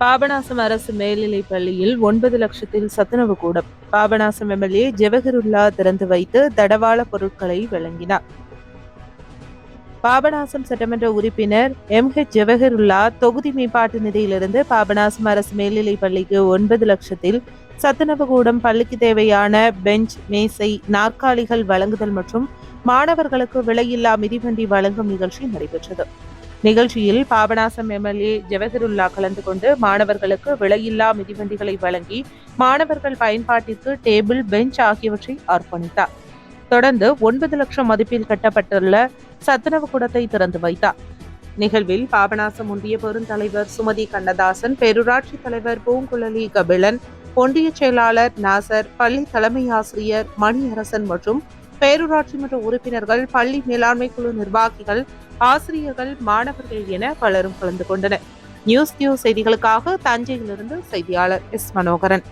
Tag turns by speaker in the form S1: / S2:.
S1: பாபநாசம் அரசு மேல்நிலைப் பள்ளியில் ஒன்பது லட்சத்தில் சத்துணவு கூடம். பாபநாசம் எம்எல்ஏ ஜெவஹருல்லா திறந்து வைத்து தடவாள பொருட்களை வழங்கினார். பாபநாசம் சட்டமன்ற உறுப்பினர் எம். ஹெச். ஜெவஹருல்லா தொகுதி மேம்பாட்டு நிதியிலிருந்து பாபநாசம் அரசு மேல்நிலைப் பள்ளிக்கு ஒன்பது லட்சத்தில் சத்துணவு கூடம் பள்ளிக்கு தேவையான பெஞ்ச் மேசை நாற்காலிகள் வழங்குதல் மற்றும் மாணவர்களுக்கு விலையில்லா மிதிவண்டி வழங்கும் நிகழ்ச்சி நடைபெற்றது. நிகழ்ச்சியில் பாபநாசம் எம்எல்ஏ ஜவஹருல்லா கலந்து கொண்டு மாணவர்களுக்கு விலையில்லா மிதிவண்டிகளை வழங்கி மாணவர்கள் பயன்பாட்டிற்கு டேபிள் பெஞ்ச் ஆகியவற்றை அர்ப்பணித்தார். தொடர்ந்து ஒன்பது லட்சம் மதிப்பில் கட்டப்பட்டுள்ள சத்துணவு குடத்தை திறந்து வைத்தார். நிகழ்வில் பாபநாசம் ஒன்றிய பெருந்தலைவர் சுமதி கண்ணதாசன் பேரூராட்சி தலைவர் பூங்குழலி கபிலன் ஒன்றிய செயலாளர் நாசர் பள்ளி தலைமை ஆசிரியர் மணியரசன் மற்றும் பேரூராட்சி மன்ற உறுப்பினர்கள் பள்ளி மேலாண்மை குழு நிர்வாகிகள் ஆசிரியர்கள் மாணவர்கள் என பலரும் கலந்து கொண்டனர். நியூஸ் நியூஸ் செய்திகளுக்காக தஞ்சையிலிருந்து செய்தியாளர் எஸ் மனோகரன்.